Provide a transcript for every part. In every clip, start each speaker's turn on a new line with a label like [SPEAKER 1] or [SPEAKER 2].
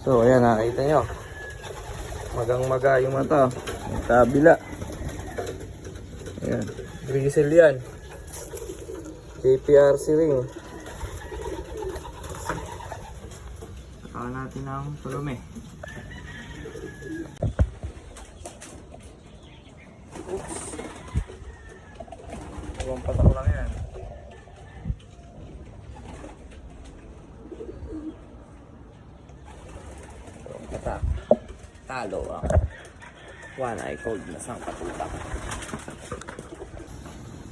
[SPEAKER 1] So, ayan, nakita nyo. Magang-maga yung mata. Yung kabila. Ayan. Grizzle yan. JPRC ring. Saka natin ang tulume. Oops. Dalawang patak patak. Talo ang one eye cold na sang patutak.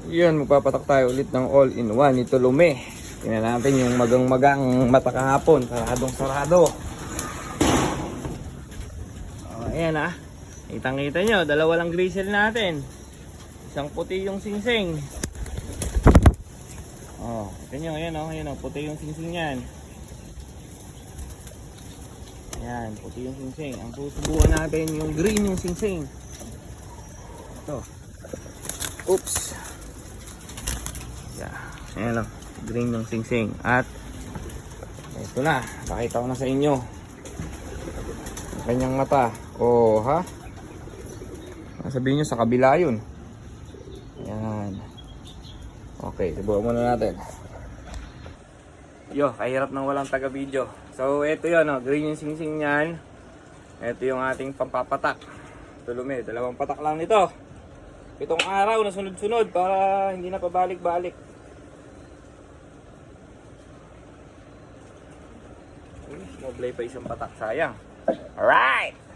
[SPEAKER 1] Yan, magpapatak tayo ulit ng all-in-one ni Tulume. Tingnan natin yung magang-magang mata kahapon. Saradong sarado. Oh, ayan ah. Kitang-kita nyo, dalawa lang grizzle natin. Isang puti yung singsing. Oh, kita nyo, ayan oh, ayan oh, puti yung singsing yan. Ayan, puti yung singsing. Ang susubukan natin yung green yung singsing. Ito. Oops. Yeah. Ayan lang. Green yung singsing. At ito na. Pakita ko na sa inyo. Ang kanyang mata. Oh, ha? Sabihin nyo sa kabila yun. Ayan. Okay, subukan muna natin. Yo, kahirap nang walang taga-video. So, ito yun, oh, green yung singsing niyan. Ito yung ating pampapatak. Tulume, dalawang patak lang nito. Pitong araw na sunod-sunod para hindi na pabalik-balik. Uy, Moblay pa isang patak, sayang. Alright!